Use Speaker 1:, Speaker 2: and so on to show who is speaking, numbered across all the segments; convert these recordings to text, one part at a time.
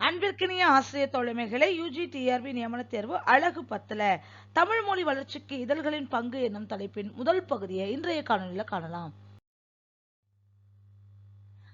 Speaker 1: அன்பிற்கினிய ஆசிரியர் தோழமைகளை UG TRP நியமன தேர்வு அழகு பத்துல. தமிழ் மொழி வளர்ச்சிக்கு இதழ்களின் பங்கு என்னும் தலைப்பின் முதல் பகுதியை இன்றைய காணொலியில் காணலாம்.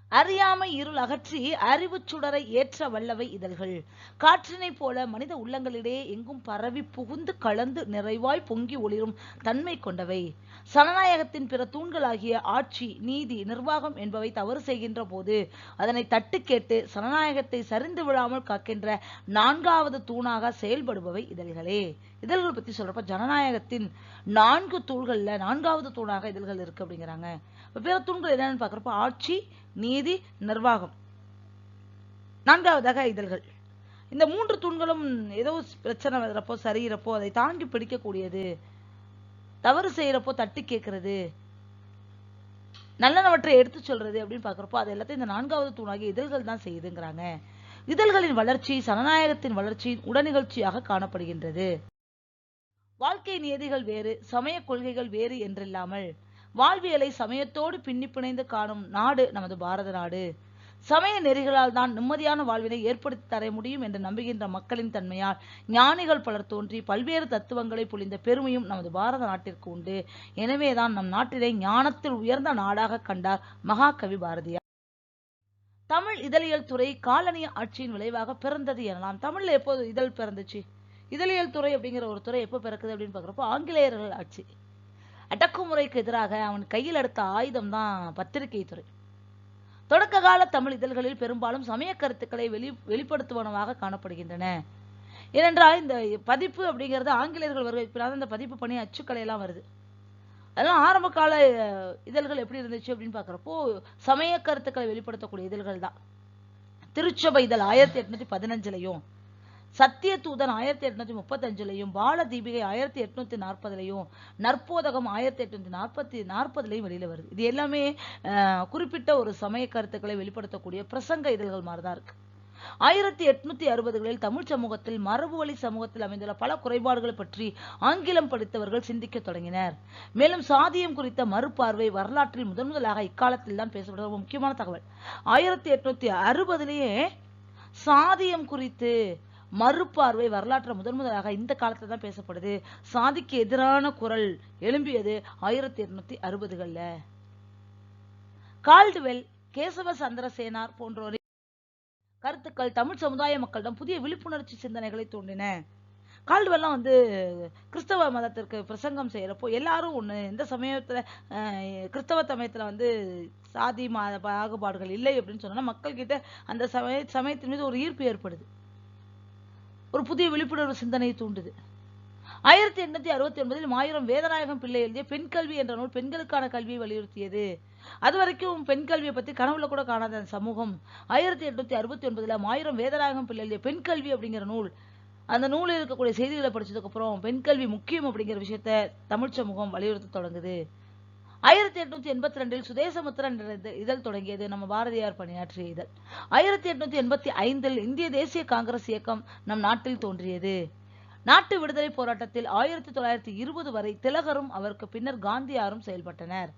Speaker 1: அறியாமை இருள் அகற்றி அறிவுச் சுடரை ஏற்ற வல்லவை இதழ்கள். காற்றினைப் போல மனித உள்ளங்களிடையே எங்கும் பரவி புகுந்து கலந்து நிறைவாய் பொங்கி ஒளிரும் தன்மை கொண்டவை. சனநாயகத்தின் பிற தூண்களாகிய ஆட்சி நீதி நிர்வாகம் என்பவை தவறு செய்கின்ற போது அதனை தட்டு கேட்டு சனநாயகத்தை சரிந்து விழாமல் காக்கின்ற நான்காவது தூணாக செயல்படுபவை இதழ்களே. இதழ்கள் பத்தி சொல்றப்ப ஜனநாயகத்தின் நான்கு தூள்கள்ல நான்காவது தூணாக இதழ்கள் இருக்கு அப்படிங்கிறாங்க. பிற தூண்கள் என்னன்னு பாக்குறப்ப ஆட்சி நீதி நிர்வாகம். நான்காவதாக இதழ்கள். இந்த மூன்று தூண்களும் ஏதோ பிரச்சனை வர்றப்போ சரியிறப்போ அதை தாங்கி பிடிக்கக்கூடியது. தவறு செய்யறப்போ தட்டி கேட்கறது. நல்லனவற்றை எடுத்து சொல்றது அப்படின்னு பாக்குறப்போ அது எல்லாத்தையும் இந்த நான்காவது தூணாகிய இதழ்கள் தான் செய்யுதுங்கிறாங்க. இதழ்களின் வளர்ச்சி சனநாயகத்தின் வளர்ச்சியின் உடனிகழ்ச்சியாக காணப்படுகின்றது. வாழ்க்கை நியதிகள் வேறு சமய கொள்கைகள் வேறு என்றில்லாமல் வாழ்வியலை சமயத்தோடு பின்னி பிணைந்து காணும் நாடு நமது பாரத நாடு. சமய நெறிகளால் தான் நிம்மதியான வாழ்வினை ஏற்படுத்தி தர முடியும் என்று நம்புகின்ற மக்களின் தன்மையால் ஞானிகள் பலர் தோன்றி பல்வேறு தத்துவங்களை பொழிந்த பெருமையும் நமது பாரத நாட்டிற்கு உண்டு. எனவேதான் நம் நாட்டினை ஞானத்தில் உயர்ந்த நாடாக கண்டார் மகாகவி பாரதியார். தமிழ் இதழியல் துறை காலனிய ஆட்சியின் விளைவாக பிறந்தது எனலாம். தமிழ்ல எப்போது இதழ் பிறந்துச்சு? இதழியல் துறை அப்படிங்கிற ஒரு துறை எப்போ பிறக்குது அப்படின்னு பாக்குறப்போ ஆங்கிலேயர்கள் ஆட்சி. அடக்குமுறைக்கு எதிராக அவன் கையில் எடுத்த ஆயுதம் தான் பத்திரிகை துறை. தொடக்க கால தமிழ் இதழ்களில் பெரும்பாலும் சமய கருத்துக்களை வெளி வெளிப்படுத்துவனவாக காணப்படுகின்றன. ஏனென்றால் இந்த பதிப்பு அப்படிங்கிறது ஆங்கிலேயர்கள் வருகை அந்த இந்த பதிப்பு பணி அச்சுக்கலை எல்லாம் வருது. அதெல்லாம் ஆரம்ப கால இதழ்கள் எப்படி இருந்துச்சு அப்படின்னு பார்க்குறப்போ சமய கருத்துக்களை வெளிப்படுத்தக்கூடிய இதழ்கள் தான். திருச்சபை இதழ் ஆயிரத்தி எட்நூத்தி பதினஞ்சுலையும் சத்திய தூதன் ஆயிரத்தி எட்நூத்தி முப்பத்தஞ்சுலையும் பால தீபிகை ஆயிரத்தி எட்நூத்தி நாற்பதுலையும் நற்போதகம் ஆயிரத்தி எட்நூத்தி நாற்பத்தி நாற்பதுலையும் வெளியில வருது. இது எல்லாமே குறிப்பிட்ட ஒரு சமய கருத்துக்களை வெளிப்படுத்தக்கூடிய பிரசங்க இதழ்கள் மாதிரிதான் இருக்கு. ஆயிரத்தி எட்நூத்தி அறுபதுகளில் தமிழ் சமூகத்தில் மரபு வழி சமூகத்தில் அமைந்துள்ள பல குறைபாடுகளை பற்றி ஆங்கிலம் படித்தவர்கள் சிந்திக்க தொடங்கினர். மேலும் சாதியம் குறித்த மறுபார்வை வரலாற்றில் முதன் முதலாக இக்காலத்தில் தான் பேசப்படுற முக்கியமான தகவல். ஆயிரத்தி எட்நூத்தி அறுபதுலேயே சாதியம் குறித்து மறுபார்வை வரலாற்றை முதன் முதலாக இந்த காலத்தில் தான் பேசப்படுது. சாதிக்கு எதிரான குரல் எழும்பியது ஆயிரத்தி எட்நூத்தி அறுபதுகள்ல. கால்டுவெல் கேசவ சந்திரசேனார் போன்றோரின் கருத்துக்கள் தமிழ் சமுதாய மக்களிடம் புதிய விழிப்புணர்ச்சி சிந்தனைகளை தூண்டின. கால்டுவெல்லாம் வந்து கிறிஸ்தவ மதத்திற்கு பிரசங்கம் செய்யறப்போ எல்லாரும் ஒண்ணு இந்த சமயத்துல கிறிஸ்தவ சமயத்துல வந்து சாதி மத பாகுபாடுகள் இல்லை அப்படின்னு சொன்னா மக்கள் கிட்ட அந்த சமய சமயத்தின் மீது ஒரு ஈர்ப்பு ஏற்படுது. ஒரு புதிய விழிப்புணர்வு சிந்தனையை தூண்டுது. ஆயிரத்தி எண்ணூத்தி அறுபத்தி ஒன்பதில் மாயிரம் வேதநாயகம் பிள்ளை எழுதிய பெண் கல்வி என்ற நூல் பெண்களுக்கான கல்வியை வலியுறுத்தியது. அது வரைக்கும் பெண் கல்வியை பத்தி கனவுல கூட காணாத சமூகம். ஆயிரத்தி எட்நூத்தி அறுபத்தி ஒன்பதுல மாயிரம் வேதநாயகம் பிள்ளை எழுதிய பெண் கல்வி அப்படிங்கிற நூல். அந்த நூலில் இருக்கக்கூடிய செய்திகளை படிச்சதுக்கு அப்புறம் பெண் கல்வி முக்கியம் அப்படிங்கிற விஷயத்த தமிழ் சமூகம் வலியுறுத்த தொடங்குது. ஆயிரத்தி எட்நூத்தி எண்பத்தி ரெண்டில் சுதேசமுத்திரன் இதழ் தொடங்கியது நம்ம பாரதியார் பணியாற்றிய இதழ். ஆயிரத்தி எட்நூத்தி எண்பத்தி ஐந்தில் இந்திய தேசிய காங்கிரஸ் இயக்கம் நம் நாட்டில் தோன்றியது. நாட்டு விடுதலை போராட்டத்தில் ஆயிரத்தி தொள்ளாயிரத்தி இருபது வரை திலகரும் அவருக்கு பின்னர் காந்தியாரும் செயல்பட்டனர்.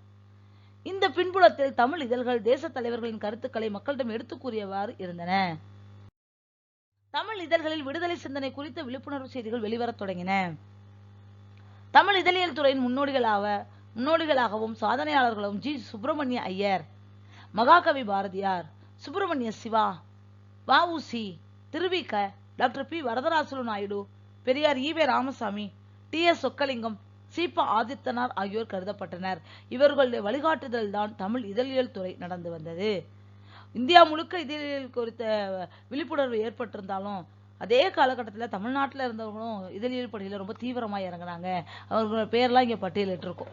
Speaker 1: இந்த பின்புலத்தில் தமிழ் இதழ்கள் தேச தலைவர்களின் கருத்துக்களை மக்களிடம் எடுத்து கூறியவாறு இருந்தன. தமிழ் இதழ்களில் விடுதலை சிந்தனை குறித்த விழிப்புணர்வு செய்திகள் வெளிவரத் தொடங்கின. தமிழ் இதழியல் துறையின் முன்னோடிகளாக முன்னோடிகளாகவும் சாதனையாளர்களும் ஜி. சுப்பிரமணிய ஐயர் மகாகவி Bharathiyar Subramania Siva VOC Thiruvika doctor P. Varadarajulu Naidu Periyar EV Ramasamy T. S. Chockalingam சீபா ஆதித்தனார் ஆகியோர் கருதப்பட்டனர். இவர்களுடைய வழிகாட்டுதல் தான் தமிழ் இதழியல் துறை நடந்து வந்தது. இந்தியா முழுக்க இதழியல் குறித்த விழிப்புணர்வு ஏற்பட்டிருந்தாலும் அதே காலகட்டத்தில் தமிழ்நாட்டில் இருந்தவங்களும் இதழியல் பணியில் ரொம்ப தீவிரமாக இறங்குனாங்க. அவர்களோட பேர்லாம் இங்கே பட்டியலிட்டிருக்கோம்.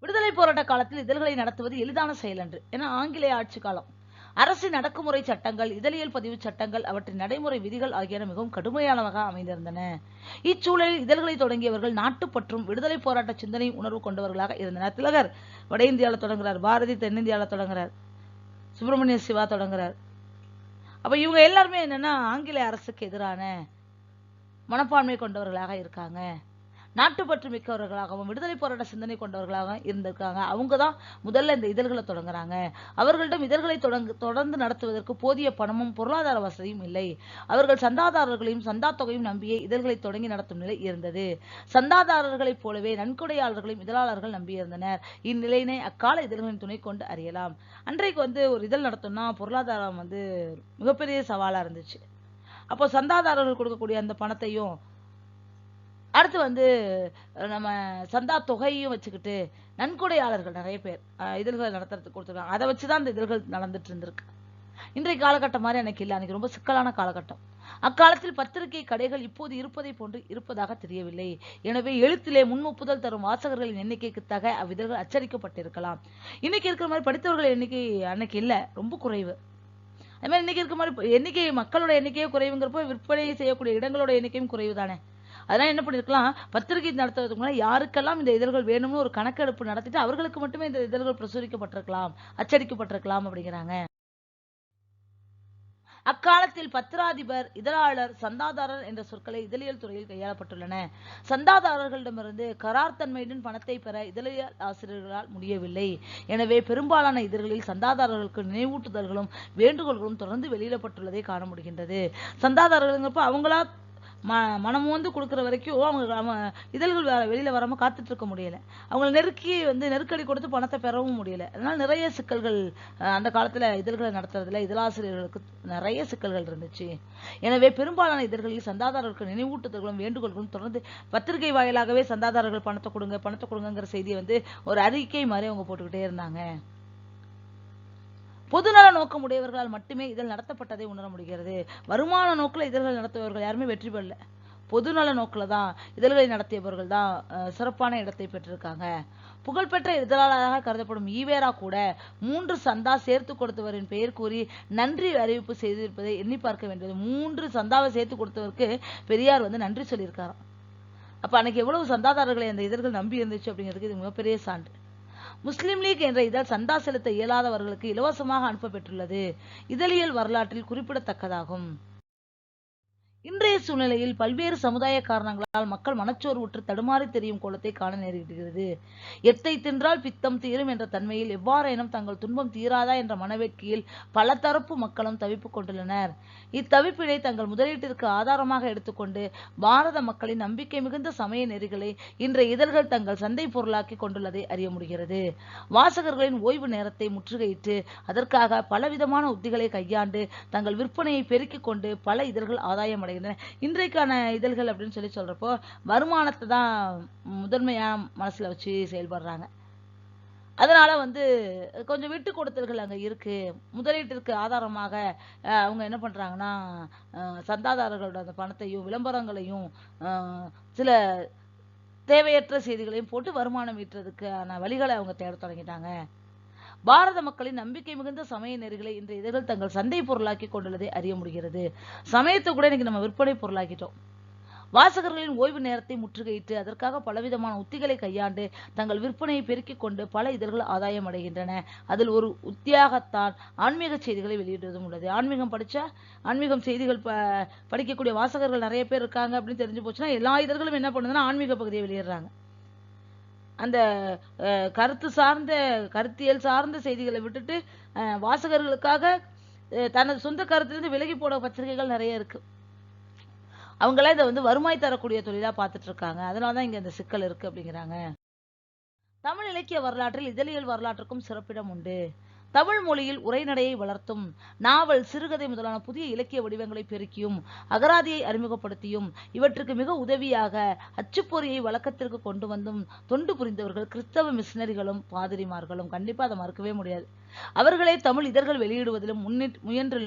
Speaker 1: விடுதலை போராட்ட காலத்தில் இதழ்களை நடத்துவது எளிதான செயல் என்று ஏன்னா ஆங்கிலேய ஆட்சி காலம். அரசின் அடக்குமுறை சட்டங்கள் இதழியல் பதிவு சட்டங்கள் அவற்றின் நடைமுறை விதிகள் ஆகியன மிகவும் கடுமையானவாக அமைந்திருந்தன. இச்சூழலில் இதழ்களை தொடங்கியவர்கள் நாட்டுப்பற்றும் விடுதலை போராட்ட சிந்தனை உணர்வு கொண்டவர்களாக இருந்தனர். திலகர் வட இந்தியாவில் தொடங்குறார். பாரதி தென்னிந்தியாவில் தொடங்குறார். சுப்பிரமணிய சிவா தொடங்குறார். அப்ப இவங்க எல்லாருமே என்னன்னா ஆங்கிலேய அரசுக்கு எதிரான மனப்பான்மை கொண்டவர்களாக இருக்காங்க. நாட்டுப்பற்று மிக்கவர்களாகவும் விடுதலை போராட்ட சிந்தனை கொண்டவர்களாகவும் இருந்திருக்காங்க. அவங்க தான் முதல்ல இந்த இதழ்களை தொடங்குறாங்க. அவர்களிடம் இதழ்களை தொடங்கு தொடர்ந்து நடத்துவதற்கு போதிய பணமும் பொருளாதார வசதியும் இல்லை. அவர்கள் சந்தாதாரர்களையும் சந்தா தொகையும் நம்பியே இதழ்களை தொடங்கி நடத்தும் நிலை இருந்தது. சந்தாதாரர்களைப் போலவே நன்கொடையாளர்களையும் இதழாளர்கள் நம்பியிருந்தனர். இந்நிலையினை அக்கால இதழ்களின் துணை கொண்டு அறியலாம். அன்றைக்கு வந்து ஒரு இதழ் நடத்தும்னா பொருளாதாரம் வந்து மிகப்பெரிய சவாலா இருந்துச்சு. அப்போ சந்தாதாரர்கள் கொடுக்கக்கூடிய அந்த பணத்தையும் அடுத்து வந்து நம்ம சந்தா தொகையும் வச்சுக்கிட்டு நன்கொடையாளர்கள் நிறைய பேர் இதழ்கள் இதழ்களை நடத்துறதுக்கு கொடுத்துருக்காங்க. அதை வச்சு தான் அந்த இதழ்கள் நடந்துட்டு இருந்திருக்கு. இன்றைய காலகட்டம் மாதிரி எனக்கு இல்லை. அன்னைக்கு ரொம்ப சிக்கலான காலகட்டம். அக்காலத்தில் பத்திரிகை கடைகள் இப்போது இருப்பதை போன்று இருப்பதாக தெரியவில்லை. எனவே எழுத்திலே முன்ஒப்புதல் தரும் வாசகர்களின் எண்ணிக்கைக்கு தக அவ்விதழ்கள் அச்சடிக்கப்பட்டிருக்கலாம். இன்னைக்கு இருக்கிற மாதிரி படித்தவர்கள் எண்ணிக்கை அன்னைக்கு இல்லை. ரொம்ப குறைவு. அது மாதிரி இன்னைக்கு இருக்கிற மாதிரி எண்ணிக்கை மக்களோட எண்ணிக்கையே குறைவுங்கிறப்போ விற்பனை செய்யக்கூடிய இடங்களோட எண்ணிக்கையும் குறைவு தானே அதெல்லாம் என்ன பண்ணிருக்கலாம்? பத்திரிகை நடத்துவதற்கு முன்னாடி யாருக்கெல்லாம் இந்த இதழ்கள் வேணும்னு ஒரு கணக்கெடுப்பு நடத்திட்டு அவர்களுக்கு மட்டுமே இந்த இதழ்கள் பிரசுரிக்கப்பட்டிருக்கலாம் அச்சடிக்கப்பட்டிருக்கலாம் அப்படிங்கிறாங்க. அக்காலத்தில் பத்திராதிபர் இதழாளர் சந்தாதாரர் என்ற சொற்களை இதழியல் துறையில் கையாளப்பட்டுள்ளன. சந்தாதாரர்களிடமிருந்து கரார் தன்மையுடன் பணத்தை பெற இதழியல் ஆசிரியர்களால் முடியவில்லை. எனவே பெரும்பாலான இதழ்களில் சந்தாதாரர்களுக்கு நினைவூட்டுதல்களும் வேண்டுகோள்களும் தொடர்ந்து வெளியிடப்பட்டுள்ளதை காண முடிகின்றது. சந்தாதாரர்கள்ங்கிறப்ப அவங்களா ம மனம் வந்து கொடுக்குற வரைக்கும் அவங்க இதழ்கள் வேற வெளியில் வராமல் காத்துட்டு இருக்க முடியல. அவங்களை நெருக்கி வந்து நெருக்கடி கொடுத்து பணத்தை பெறவும் முடியலை. அதனால் நிறைய சிக்கல்கள் அந்த காலத்தில் இதழ்களை நடத்துறதுல இதழாசிரியர்களுக்கு நிறைய சிக்கல்கள் இருந்துச்சு. எனவே பெரும்பாலான இதழ்களில் சந்தாதாரர்களுக்கு நினைவூட்டுதல்களும் வேண்டுகோள்களும் தொடர்ந்து பத்திரிகை வாயிலாகவே சந்தாதாரர்கள் பணத்தை கொடுங்க பணத்தை கொடுங்கங்கிற செய்தியை வந்து ஒரு அறிக்கை மாதிரி அவங்க போட்டுக்கிட்டே இருந்தாங்க. பொதுநல நோக்கம் உடையவர்களால் மட்டுமே இதழ் நடத்தப்பட்டதை உணர முடிகிறது. வருமான நோக்கில் இதழ்கள் நடத்துபவர்கள் யாருமே வெற்றி பெறல. பொதுநல நோக்கில் தான் இதழ்களை நடத்தியவர்கள் தான் சிறப்பான இடத்தை பெற்றிருக்காங்க. புகழ்பெற்ற இதழாளராக கருதப்படும் ஈவேரா கூட மூன்று சந்தா சேர்த்து கொடுத்தவரின் பெயர் கூறி நன்றி அறிவிப்பு செய்திருப்பதை எண்ணி பார்க்க வேண்டியது. மூன்று சந்தாவை சேர்த்து கொடுத்தவருக்கு பெரியார் வந்து நன்றி சொல்லியிருக்காராம். அப்ப அன்னைக்கு எவ்வளவு சந்தாதாரர்களை அந்த இதழ்கள் நம்பி இருந்துச்சு அப்படிங்கிறதுக்கு இது மிகப்பெரிய சான்று. முஸ்லிம் லீக் என்ற இதழ் சந்தா செலுத்த இயலாதவர்களுக்கு இலவசமாக அனுப்பப்பெற்றுள்ளது இதழியல் வரலாற்றில் குறிப்பிடத்தக்கதாகும். இன்றைய சூழ்நிலையில் பல்வேறு சமுதாய காரணங்களால் மக்கள் மனச்சோர்வுற்று தடுமாறி தெரியும் கோலத்தை காண நேரிடுகிறது. எத்தை தின்றால் பித்தம் தீரும் என்ற தன்மையில் எவ்வாறேனும் தங்கள் துன்பம் தீராதா என்ற மனவேட்கையில் பல தரப்பு மக்களும் தவிப்பு கொண்டுள்ளனர். இத்தவிப்பினை தங்கள் முதலீட்டிற்கு ஆதாரமாக எடுத்துக்கொண்டு பாரத மக்களின் நம்பிக்கை மிகுந்த சமய நெறிகளை இன்றைய இதழ்கள் தங்கள் சந்தை பொருளாக்கி கொண்டுள்ளதை அறிய முடிகிறது. வாசகர்களின் ஓய்வு நேரத்தை முற்றுகையிட்டு அதற்காக பலவிதமான உத்திகளை கையாண்டு தங்கள் விற்பனையை பெருக்கிக் கொண்டு பல இதழ்கள் ஆதாயம் அடைகின்றன இன்றைக்கான இதழ்கள் அப்படின்னு சொல்லி சொல்கிறப்போ வருமானத்தை தான் முதன்மையான மனசில் வச்சு செயல்படுறாங்க. அதனால் வந்து கொஞ்சம் விட்டு கொடுத்தல்கள் அங்கே இருக்குது முதலீட்டிற்கு ஆதாரமாக அவங்க என்ன பண்ணுறாங்கன்னா சந்தாதாரர்களோட அந்த பணத்தையும் விளம்பரங்களையும் சில தேவையற்ற செய்திகளையும் போட்டு வருமானம் ஈட்டுறதுக்கான வழிகளை அவங்க தேடத் தொடங்கிட்டாங்க. பாரத மக்களின் நம்பிக்கை மிகுந்த சமய நெறிகளை இந்த இதழ்கள் தங்கள் சந்தை பொருளாக்கி கொண்டுள்ளதை அறிய முடிகிறது. சமயத்தை கூட இன்னைக்கு நம்ம விற்பனை பொருளாக்கிட்டோம். வாசகர்களின் ஓய்வு நேரத்தை முற்றுகையிட்டு அதற்காக பலவிதமான உத்திகளை கையாண்டு தங்கள் விற்பனையை பெருக்கிக் கொண்டு பல இதழ்கள் ஆதாயம் அடைகின்றன. அதில் ஒரு உத்தியாகத்தான் ஆன்மீக செய்திகளை வெளியிடுவதும் உள்ளது. ஆன்மீகம் படிச்சா ஆன்மீகம் செய்திகள் ப படிக்கக்கூடிய வாசகர்கள் நிறைய பேர் இருக்காங்க அப்படின்னு தெரிஞ்சு போச்சுன்னா எல்லா இதழ்களும் என்ன பண்ணுதுன்னா ஆன்மீக பகுதியை வெளியிடுறாங்க. அந்த அஹ், கருத்து சார்ந்த கருத்தியல் சார்ந்த செய்திகளை விட்டுட்டு அஹ், வாசகர்களுக்காக தனது சொந்த கருத்திலிருந்து விலகி போட பத்திரிகைகள் நிறைய இருக்கு. அவங்களே இதை வந்து வருமாய் தரக்கூடிய தொழிலா பார்த்துட்டு இருக்காங்க. அதனாலதான் இங்க இந்த சிக்கல் இருக்கு அப்படிங்கிறாங்க. தமிழ் இலக்கிய வரலாற்றில் இதழியல் வரலாற்றுக்கும் சிறப்பிடம் உண்டு. தமிழ் மொழியில் உரைநடையை வளர்த்தும் நாவல் சிறுகதை முதலான புதிய இலக்கிய வடிவங்களை பெருக்கியும் அகராதியை அறிமுகப்படுத்தியும் இவற்றுக்கு மிக உதவியாக அச்சுப்பொறியை வழக்கத்திற்கு கொண்டு வந்தும் தொண்டு புரிந்தவர்கள் கிறிஸ்தவ மிஷினரிகளும் பாதிரிமார்களும் கண்டிப்பா அதை மறுக்கவே முடியாது. அவர்களே தமிழ் இதழ்கள் வெளியிடுவதிலும் முன்னிட் முயன்று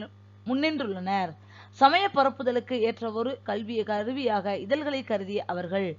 Speaker 1: முன்னின்றுள்ளனர். சமய பரப்புதலுக்கு ஏற்ற ஒரு கல்விய கருவியாக இதழ்களை கருதிய அவர்கள்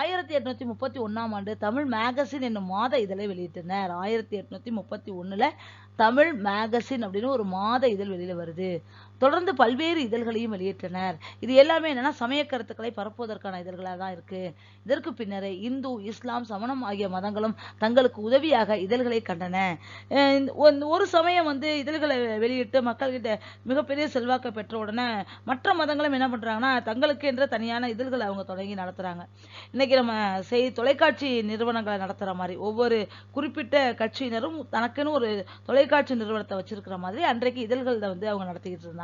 Speaker 1: ஆயிரத்தி எட்நூத்தி முப்பத்தி ஒண்ணாம் ஆண்டு தமிழ் மேகசின் என்னும் மாத இதழை வெளியிட்டனர். ஆயிரத்தி எட்நூத்தி முப்பத்தி ஒண்ணுல தமிழ் மேகசின் அப்படின்னு ஒரு மாத இதழ் வெளியில வருது. தொடர்ந்து பல்வேறு இதழ்களையும் வெளியிட்டனர். இது எல்லாமே என்னன்னா சமய கருத்துக்களை பரப்புவதற்கான இதழ்களாக தான் இருக்கு. இதற்கு பின்னரே இந்து இஸ்லாம் சமணம் ஆகிய மதங்களும் தங்களுக்கு உதவியாக இதழ்களை கண்டன. ஒரு- சமயம் வந்து இதழ்களை வெளியிட்டு மக்கள்கிட்ட மிகப்பெரிய செல்வாக்கை பெற்ற உடனே மற்ற மதங்களும் என்ன பண்றாங்கன்னா தங்களுக்கு என்ற தனியான இதழ்களை அவங்க தொடங்கி நடத்துறாங்க. இன்னைக்கு நம்ம செய் தொலைக்காட்சி நிறுவனங்களை நடத்துற மாதிரி ஒவ்வொரு குறிப்பிட்ட கட்சியினரும் தனக்குன்னு ஒரு தொலைக்காட்சி நிறுவனத்தை வச்சிருக்கிற மாதிரி அன்றைக்கு இதழ்களை வந்து அவங்க நடத்திக்கிட்டு இருந்தாங்க.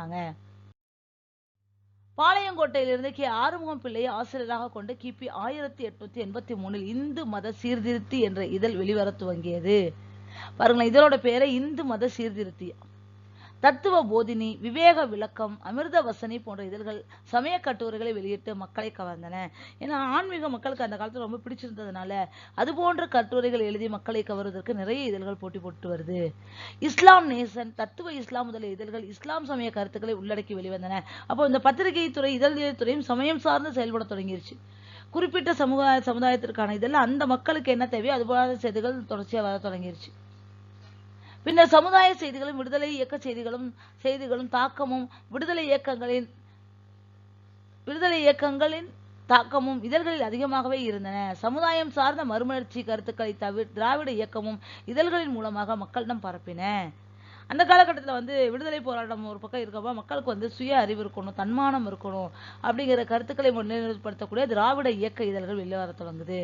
Speaker 1: பாளையங்கோட்டையிலிருந்து கே. ஆறுமுகம் பிள்ளையை ஆசிரியராக கொண்டு கிபி ஆயிரத்தி எட்நூத்தி எண்பத்தி மூணில் இந்து மத சீர்திருத்தி என்ற இதழ் வெளிவர துவங்கியது. பாருங்களேன் இதழோட பேரை இந்து மத சீர்திருத்தி. தத்துவ போதினி விவேக விளக்கம் அமிர்த வசனி போன்ற இதழ்கள் சமய கட்டுரைகளை வெளியிட்டு மக்களை கவர்ந்தன. ஏன்னா ஆன்மீக மக்களுக்கு அந்த காலத்தில் ரொம்ப பிடிச்சிருந்ததுனால அது போன்ற கட்டுரைகள் எழுதி மக்களை கவருவதற்கு நிறைய இதழ்கள் போட்டி போட்டு வருது. இஸ்லாம் நேசன் தத்துவ இஸ்லாம் முதலிய இதழ்கள் இஸ்லாம் சமய கருத்துக்களை உள்ளடக்கி வெளிவந்தன. அப்போ இந்த பத்திரிகை துறை இதழ் துறையும் சமயம் சார்ந்து செயல்பட தொடங்கிருச்சு. குறிப்பிட்ட சமுதாய சமுதாயத்திற்கான இதெல்லாம் அந்த மக்களுக்கு என்ன தேவையோ அது போல செய்திகள் தொடர்ச்சியாக வர தொடங்கிருச்சு. பின்னர் சமுதாய செய்திகளும் விடுதலை இயக்க செய்திகளும் செய்திகளும் தாக்கமும் விடுதலை இயக்கங்களின் விடுதலை இயக்கங்களின் தாக்கமும் இதழ்களில் அதிகமாகவே இருந்தன. சமுதாயம் சார்ந்த மறுமலர்ச்சி கருத்துக்களை தவிர திராவிட இயக்கமும் இதழ்களின் மூலமாக மக்களிடம் பரப்பின. அந்த காலகட்டத்துல வந்து விடுதலை போராட்டம் ஒரு பக்கம் இருக்கப்போ மக்களுக்கு வந்து சுய அறிவு இருக்கணும் தன்மானம் இருக்கணும் அப்படிங்கிற கருத்துக்களை முன்னிலைப்படுத்தக்கூடிய திராவிட இயக்க இதழ்கள் வெளியே வர தொடங்குது.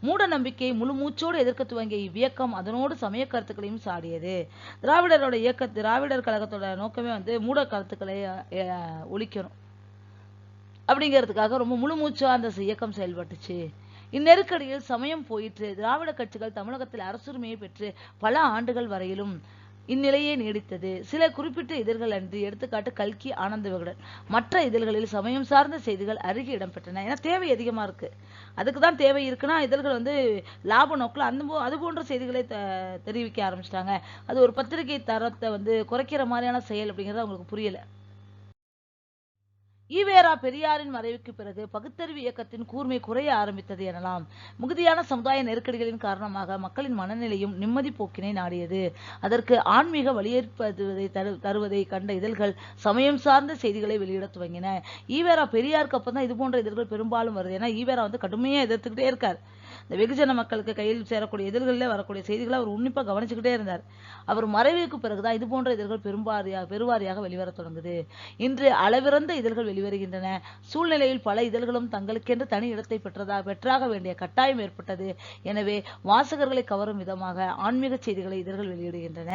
Speaker 1: மூட நம்பிக்கை முழு மூச்சோடு எதிர்க்க துவங்கிய இவ்வியக்கம் அதனோடு சமய கருத்துக்களையும் சாடியது. திராவிடரோட இயக்க திராவிடர் கழகத்தோட நோக்கமே வந்து மூட கருத்துக்களை அஹ், ஒழிக்கணும். அப்படிங்கிறதுக்காக ரொம்ப முழு மூச்சா அந்த இயக்கம் செயல்பட்டுச்சு. இந்நெருக்கடியில் சமயம் போயிற்று. திராவிட கட்சிகள் தமிழகத்தில் அரசுரிமையை பெற்று பல ஆண்டுகள் வரையிலும் இந்நிலையே நீடித்தது. சில குறிப்பிட்ட இதழ்கள் அன்று எடுத்துக்காட்டு கல்கி ஆனந்த விகடன். மற்ற இதழ்களில் சமயம் சார்ந்த செய்திகள் அருகே இடம்பெற்றன ஏன்னா தேவை அதிகமா இருக்கு. அதுக்கு தான் தேவை இருக்குன்னா இதழ்கள் வந்து லாப நோக்கில் அந்த அது போன்ற செய்திகளை த- தெரிவிக்க ஆரம்பிச்சிட்டாங்க. அது ஒரு பத்திரிகை தரத்தை வந்து குறைக்கிற மாதிரியான செயல் அப்படிங்கிறது அவங்களுக்கு புரியலை. ஈவேரா பெரியாரின் மறைவுக்கு பிறகு பகுத்தறிவு இயக்கத்தின் கூர்மை குறைய ஆரம்பித்தது எனலாம். மிகுதியான சமுதாய நெருக்கடிகளின் காரணமாக மக்களின் மனநிலையும் நிம்மதி போக்கினை நாடியது. அதற்கு ஆன்மீக வலியுறுத்துவதை தரு தருவதை கண்ட இதழ்கள் சமயம் சார்ந்த செய்திகளை வெளியிட துவங்கின. ஈவேரா பெரியாருக்கு அப்பதான் இது போன்ற இதழ்கள் பெரும்பாலும் வருது. ஏன்னா ஈவேரா வந்து கடுமையா எதிர்த்துக்கிட்டே இருக்கார். இந்த வெகுஜன மக்களுக்கு கையில் சேரக்கூடிய இதழ்களில் வரக்கூடிய செய்திகளை அவர் உன்னிப்பா கவனிச்சுக்கிட்டே இருந்தார். அவர் மறைவுக்கு பிறகுதான் இது போன்ற இதழ்கள் பெரும்பாரியாக பெருவாரியாக வெளிவரத் தொடங்குது. இன்று அளவிறந்த இதழ்கள் வெளிவருகின்றன. சூழ்நிலையில் பல இதழ்களும் தங்களுக்கென்று தனி இடத்தை பெற்றதா பெற்றாக வேண்டிய கட்டாயம் ஏற்பட்டது. எனவே வாசகர்களை கவரும் விதமாக ஆன்மீக செய்திகளை இதழ்கள் வெளியிடுகின்றன.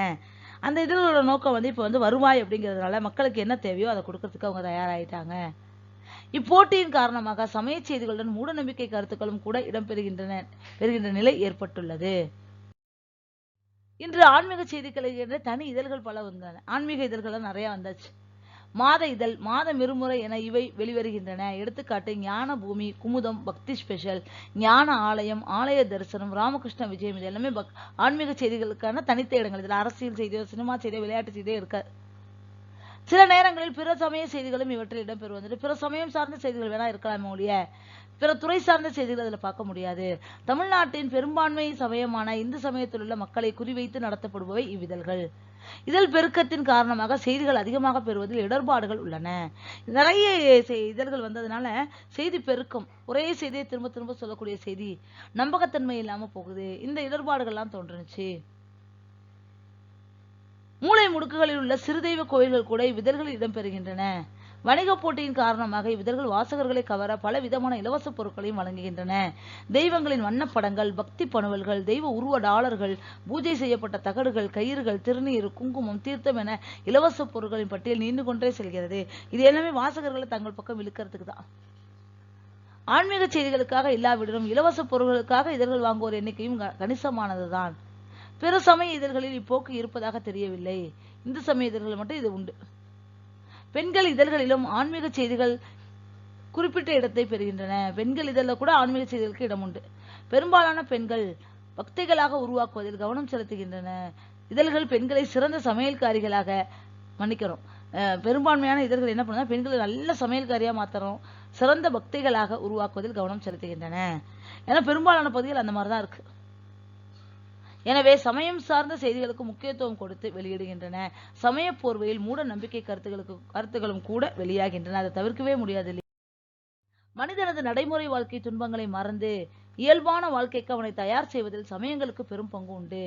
Speaker 1: அந்த இதழோட நோக்கம் வந்து இப்போ வந்து வருவாய் அப்படிங்கிறதுனால மக்களுக்கு என்ன தேவையோ அதை கொடுக்கறதுக்கு அவங்க தயாராயிட்டாங்க. இப்போட்டியின் காரணமாக சமய செய்திகளுடன் மூடநம்பிக்கை கருத்துக்களும் கூட இடம்பெறுகின்றன பெறுகின்ற நிலை ஏற்பட்டுள்ளது. இன்று ஆன்மீக செய்திகளை என்ற தனி இதழ்கள் பல வந்தன. ஆன்மீக இதழ்கள் நிறைய வந்தாச்சு. மாத இதழ் மாதம் இருமுறை என இவை வெளிவருகின்றன. எடுத்துக்காட்டு ஞான பூமி குமுதம் பக்தி ஸ்பெஷல் ஞான ஆலயம் ஆலய தரிசனம் ராமகிருஷ்ண விஜயம் இது எல்லாமே பக்- ஆன்மீக செய்திகளுக்கான தனித்த இடங்கள். இதில் அரசியல் செய்தியோ சினிமா செய்தியோ விளையாட்டு செய்தியோ இருக்காது. சில நேரங்களில் பிற சமய செய்திகளும் இவற்றில் இடம்பெறுவது பிற சமயம் சார்ந்த செய்திகள் வேணா இருக்கலாமே ஒழிய பிற துறை சார்ந்த செய்திகள் அதில் பார்க்க முடியாது. தமிழ்நாட்டின் பெரும்பான்மை சமயமான இந்து சமயத்தில் உள்ள மக்களை குறிவைத்து நடத்தப்படுபவை இவ்விதழ்கள். இதழ் பெருக்கத்தின் காரணமாக செய்திகள் அதிகமாக பெறுவதில் இடர்பாடுகள் உள்ளன. நிறைய இதழ்கள் வந்ததுனால செய்தி பெருக்கம். ஒரே செய்தியை திரும்ப திரும்ப சொல்லக்கூடிய செய்தி நம்பகத்தன்மை இல்லாம போகுது. இந்த இடர்பாடுகள்லாம் தோன்றுனுச்சு. மூளை முடுக்குகளில் உள்ள சிறுதெய்வ கோயில்கள் கூட இவ்விதழ்களில் இடம்பெறுகின்றன. வணிகப் போட்டியின் காரணமாக இவ்விதழ்கள் வாசகர்களை கவர பல விதமான இலவச பொருட்களையும் வழங்குகின்றன. தெய்வங்களின் வண்ணப்படங்கள் பக்தி பணுவல்கள் தெய்வ உருவ டாலர்கள் பூஜை செய்யப்பட்ட தகடுகள் கயிறுகள் திருநீர் குங்குமம் தீர்த்தம் என இலவச பொருட்களின் பட்டியல் நீண்டு கொண்டே செல்கிறது. இது எல்லாமே வாசகர்களை தங்கள் பக்கம் இழுக்கிறதுக்கு தான். ஆன்மீக செய்திகளுக்காக இல்லாவிடனும் இலவச பொருட்களுக்காக இதழ்கள் வாங்குவோர் எண்ணிக்கையும் க- கணிசமானதுதான். பிற சமய இதழ்களில் இப்போக்கு இருப்பதாக தெரியவில்லை. இந்து சமய இதழ்கள் மட்டும் இது உண்டு. பெண்கள் இதழ்களிலும் ஆன்மீக செய்திகள் குறிப்பிட்ட இடத்தை பெறுகின்றன. பெண்கள் இதழில் கூட ஆன்மீக செய்திகளுக்கு இடம் உண்டு. பெரும்பாலான பெண்கள் பக்திகளாக உருவாக்குவதில் கவனம் செலுத்துகின்றன. இதழ்கள் பெண்களை சிறந்த சமையல்காரிகளாக மன்னிக்கிறோம். அஹ் பெரும்பான்மையான இதழ்கள் என்ன பண்ணுன்னா பெண்களை நல்ல சமையல்காரியா மாத்துறோம் சிறந்த பக்திகளாக உருவாக்குவதில் கவனம் செலுத்துகின்றன. ஏன்னா பெரும்பாலான பகுதிகள் அந்த மாதிரி தான் இருக்கு. எனவே சமயம் சார்ந்த செய்திகளுக்கு முக்கியத்துவம் கொடுத்து வெளியிடுகின்றன. சமய போர்வையில் மூட நம்பிக்கை கருத்துகளுக்கு கருத்துகளும் கூட வெளியாகின்றன. அதை தவிர்க்கவே முடியாது மனிதனது நடைமுறை வாழ்க்கை துன்பங்களை மறந்து இயல்பான வாழ்க்கைக்கு அவனை தயார் செய்வதில் சமயங்களுக்கு பெரும் பங்கு உண்டு.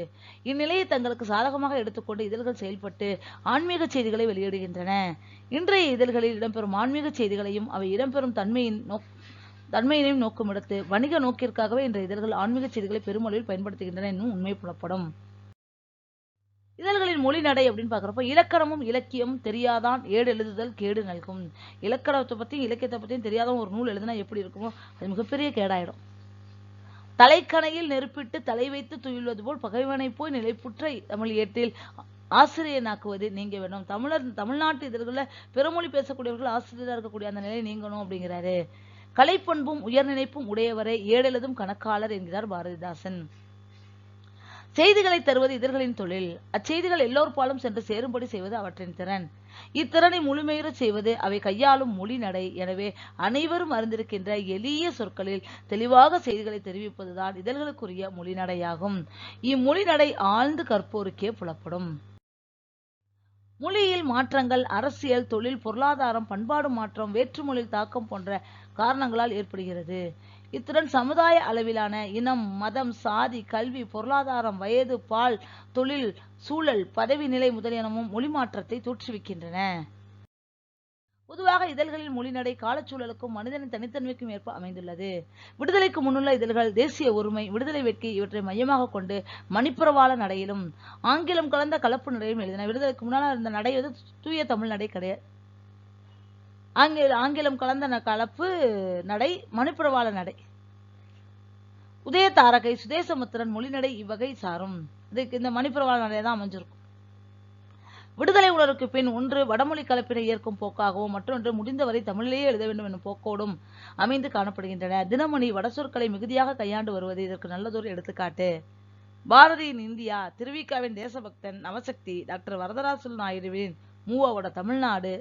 Speaker 1: இந்நிலையை தங்களுக்கு சாதகமாக எடுத்துக்கொண்டு இதழ்கள் செயல்பட்டு ஆன்மீக செய்திகளை வெளியிடுகின்றன. இன்றைய இதழ்களில் இடம்பெறும் ஆன்மீக செய்திகளையும் அவை இடம்பெறும் தன்மையின் நோக் தன்மையினையும் நோக்கமிடுத்து வணிக நோக்கிற்காகவே இன்றைய இதழ்கள் ஆன்மீக செய்திகளை பெருமளவில் பயன்படுத்துகின்றன என்னும் உண்மை புலப்படும். இதழ்களின் மொழி நடை அப்படின்னு பாக்குறப்ப இலக்கணமும் இலக்கியமும் தெரியாதான் ஏடு எழுதுதல் கேடு நல்கும். இலக்கணத்தை பத்தியும் இலக்கியத்தை பத்தியும் தெரியாத ஒரு நூல் எழுதுனா எப்படி இருக்குமோ அது மிகப்பெரிய கேடாயிடும். தலைக்கணையில் நெருப்பிட்டு தலை வைத்து துயில்வது போல் பகைவனை போய் நிலைப்புற்ற தமிழ் ஏட்டில் ஆசிரியனாக்குவது நீங்க வேணும். தமிழர் தமிழ்நாட்டு இதழ்களில் பிறமொழி பேசக்கூடியவர்கள் ஆசிரியராக இருக்கக்கூடிய அந்த நிலை நீங்கணும் அப்படிங்கிறாரு. கலைப்பண்பும் உயர்நினைப்பும் உடையவரை ஏழெழுதும் கணக்காளர் என்கிறார் பாரதிதாசன். செய்திகளை தருவது இதழ்களின் தொழில். அச்செய்திகள் எல்லோர்பாலும் சென்று சேரும்படி செய்வது அவற்றின் திறன். இத்திறனை முழுமையுற செய்வது அவை கையாளும் மொழி நடை. எனவே அனைவரும் அறிந்திருக்கின்ற எளிய சொற்களில் தெளிவாக செய்திகளை தெரிவிப்பதுதான் இதழ்களுக்குரிய மொழி நடையாகும். இம்மொழி நடை ஆழ்ந்து கற்போருக்கே புலப்படும். மொழியில் மாற்றங்கள் அரசியல் தொழில் பொருளாதாரம் பண்பாடு மாற்றம் வேற்றுமொழியில் தாக்கம் போன்ற காரணங்களால் ஏற்படுகிறது. இத்துடன் சமுதாய அளவிலான இனம் மதம் சாதி கல்வி பொருளாதாரம் வயது பால் தொழில் சூழல் பதவி நிலை முதலியனமும் மொழி மாற்றத்தை தோற்றுவிக்கின்றன. பொதுவாக இதழ்களின் மொழிநடை காலச்சூழலுக்கும் மனிதனின் தனித்தன்மைக்கும் ஏற்ப அமைந்துள்ளது. விடுதலைக்கு முன்னுள்ள இதழ்கள் தேசிய ஒருமை விடுதலை வெட்கி இவற்றை மையமாக கொண்டு மணிப்புறவாள நடையிலும் ஆங்கிலம் கலந்த கலப்பு நடையிலும் எழுதின. விடுதலைக்கு முன்னால் இருந்த நடை வந்து தூய தமிழ் நடை கிடையாது ஆங்கில ஆங்கிலம் கலந்த ந- கலப்பு நடை மணிப்புறவாள நடை. உதய தாரகை சுதேசமுத்திரன் மொழிநடை இவ்வகை சாரும். இதுக்கு இந்த மணிப்புறவாள நடை தான் அமைஞ்சிருக்கும். விடுதலை உணர்வுக்கு பின் ஒன்று வடமொழி கலப்பினை ஏற்கும் போக்காகவும் மற்றொன்று முடிந்தவரை தமிழிலேயே எழுத வேண்டும் எனும் போக்கோடும் அமைந்து காணப்படுகின்றன. தினமணி வடசொற்களை மிகுதியாக கையாண்டு வருவது இதற்கு நல்லதொரு எடுத்துக்காட்டு. பாரதியின் இந்தியா திருவிக்காவின் தேசபக்தன் நவசக்தி டாக்டர் வரதராசுல் நாயுடுவின் மூவாவோட தமிழ்நாடு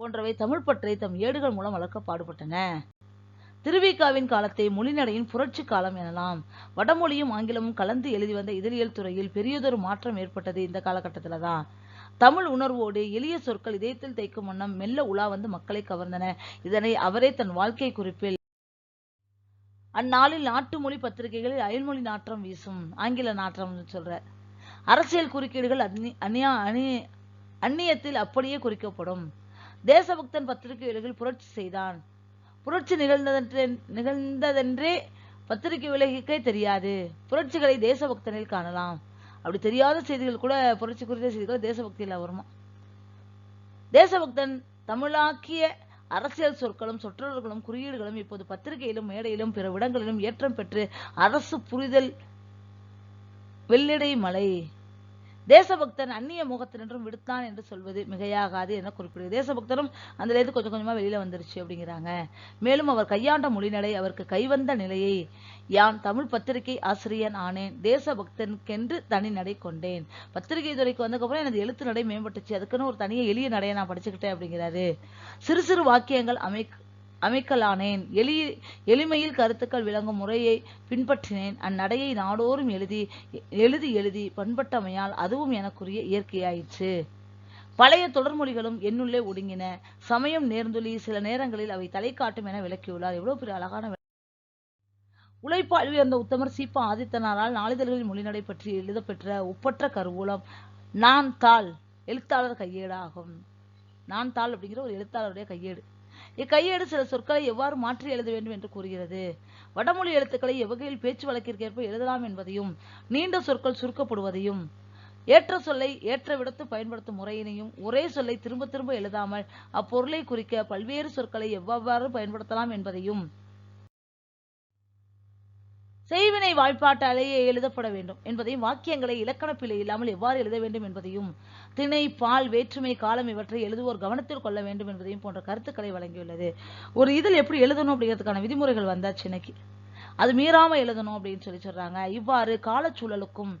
Speaker 1: போன்றவை தமிழ் பற்றை தம் ஏடுகள் மூலம் வளர்க்க பாடுபட்டன. திருவிக்காவின் காலத்தை மொழிநடையின் புரட்சி காலம் எனலாம். வடமொழியும் ஆங்கிலமும் கலந்து எழுதி வந்த இதழியல் துறையில் பெரியதொரு மாற்றம் ஏற்பட்டது இந்த காலகட்டத்தில் தான் தமிழ் உணர்வோடு எளிய சொற்கள் இதயத்தில் தைக்கும் வண்ணம் மெல்ல உலா வந்து மக்களை கவர்ந்தன. இதனை அவரே தன் வாழ்க்கை குறிப்பில். அந்நாளில் நாட்டு மொழி பத்திரிகைகளில் அயல்மொழி நாற்றம் வீசும் ஆங்கில நாற்றம் சொல்றார். அரசியல் குறுக்கீடுகள் அந்நி- அந்நியா அணி அந்நியத்தில் அப்படியே குறிக்கப்படும். தேசபக்தன் பத்திரிகைகளில் புரட்சி செய்தான். புரட்சி நிகழ்ந்ததென்றே நிகழ்ந்ததென்றே பத்திரிகை உலகிற்கே தெரியாது. புரட்சிகளை தேசபக்தனில் காணலாம். அப்படி தெரியாத செய்திகள் கூட புரட்சி குறித்த செய்திகள் தேசபக்தியில் வருமா? தேசபக்தன் தமிழாக்கிய அரசியல் சொற்களும் சொற்றொடர்களும் குறியீடுகளும் இப்போது பத்திரிகையிலும் மேடையிலும் பிற இடங்களிலும் ஏற்றம் பெற்று அரசு புரிதல் வெள்ளிடை மலை தேசபக்தன் அந்நிய முகத்தினின்றும் விடுத்தான் என்று சொல்வது மிகையாகாது என குறிப்பிடுகிறது தேசபக்தரும் அந்த கொஞ்சம் கொஞ்சமா வெளியில வந்துருச்சு அப்படிங்கிறாங்க. மேலும் அவர் கையாண்ட மொழிநடை அவருக்கு கைவந்த நிலையை யான் தமிழ் பத்திரிகை ஆசிரியன் ஆனேன் தேசபக்தனுக்கென்று தனி நடை கொண்டேன். பத்திரிகை துறைக்கு வந்ததுக்கப்புறம் எனது எழுத்து நடை மேம்பட்டுச்சு. அதுக்குன்னு ஒரு தனியை எளிய நடையை நான் படிச்சுக்கிட்டேன் அப்படிங்கிறாரு. சிறு சிறு வாக்கியங்கள் அமை அமைக்கலானேன். எளி எளிமையில் கருத்துக்கள் விளங்கும் முறையை பின்பற்றினேன். அந்நடையை நாடோறும் எழுதி எழுதி எழுதி பண்பட்டமையால் அதுவும் எனக்குரிய இயற்கையாயிற்று. பழைய தொடர்மொழிகளும் என்னுள்ளே ஒடுங்கின. சமயம் நேர்ந்துள்ளி சில நேரங்களில் அவை தலை காட்டும் என விளக்கியுள்ளார். எவ்வளவு பெரிய அழகான உழைப்பால் உயர்ந்த உத்தமர் சீப்பா ஆதித்தனாரால் நாளிதழ்களின் மொழிநடை பற்றி எழுதப்பெற்ற ஒப்பற்ற கருவூலம் நான் தாள் எழுத்தாளர் கையேடாகும். நான் தாள் அப்படிங்கிற ஒரு எழுத்தாளருடைய கையேடு. இக்கையேடு சில சொற்களை எவ்வாறு மாற்றி எழுத வேண்டும் என்று கூறுகிறது? வடமொழி எழுத்துக்களை எவ்வகையில் பேச்சு வழக்கிற்கேற்ப எழுதலாம் என்பதையும் நீண்ட சொற்கள் சுருக்கப்படுவதையும் ஏற்ற சொல்லை ஏற்ற விடத்து பயன்படுத்தும் முறையினையும் ஒரே சொல்லை திரும்ப திரும்ப எழுதாமல் அப்பொருளை குறிக்க பல்வேறு சொற்களை எவ்வாறு பயன்படுத்தலாம் என்பதையும் செய்வினை வாய்ப்பாட்டாலேயே எழுதப்பட வேண்டும் என்பதையும் வாக்கியங்களை இலக்கணப்பிழை இல்லாமல் எவ்வாறு எழுத வேண்டும் என்பதையும் திணை பால் வேற்றுமை காலம் இவற்றை எழுதுவோர் கவனத்தில் கொள்ள வேண்டும் என்பதையும் போன்ற கருத்துக்களை வழங்கியுள்ளது. ஒரு இதில் எப்படி எழுதணும் அப்படிங்கிறதுக்கான விதிமுறைகள் வந்தாச்சு இன்னைக்கு. அது மீறாமல் எழுதணும் அப்படின்னு சொல்லி சொல்றாங்க. இவ்வாறு காலச்சூழலுக்கும்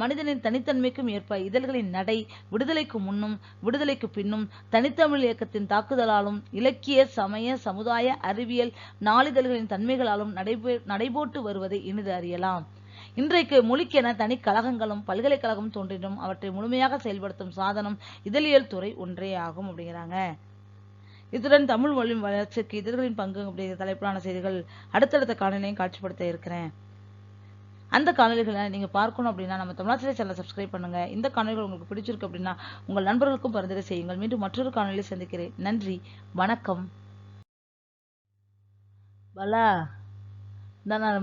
Speaker 1: மனிதனின் தனித்தன்மைக்கும் ஏற்ப இதழ்களின் நடை விடுதலைக்கு முன்னும் விடுதலைக்கு பின்னும் தனித்தமிழ் இயக்கத்தின் தாக்குதலாலும் இலக்கிய சமய சமுதாய அறிவியல் நாளிதழ்களின் தன்மைகளாலும் நடைபெ நடைபோட்டு வருவதை இனிது அறியலாம். இன்றைக்கு மொழிக்கென தனி கழகங்களும் பல்கலைக்கழகம் தோன்றினும் அவற்றை முழுமையாக செயல்படுத்தும் சாதனம் இதழியல் துறை ஒன்றே ஆகும் அப்படிங்கிறாங்க. இத்துடன் தமிழ் மொழி வளர்ச்சிக்கு இதழ்களின் பங்கு அப்படிங்கிற தலைப்பிலான செய்திகள் அடுத்தடுத்த காணொலியும் காட்சிப்படுத்த இருக்கிறேன். அந்த காணொலிகளை நீங்க பார்க்கணும் அப்படின்னா நம்ம தமிழாசிரியர் சேனலை சப்ஸ்கிரைப் பண்ணுங்க. இந்த காணொலிகள் உங்களுக்கு பிடிச்சிருக்கு அப்படின்னா உங்கள் நண்பர்களுக்கும் பரிந்துரை செய்யுங்கள். மீண்டும் மற்றொரு காணொலியை சந்திக்கிறேன். நன்றி. வணக்கம். பலா. தான் நான்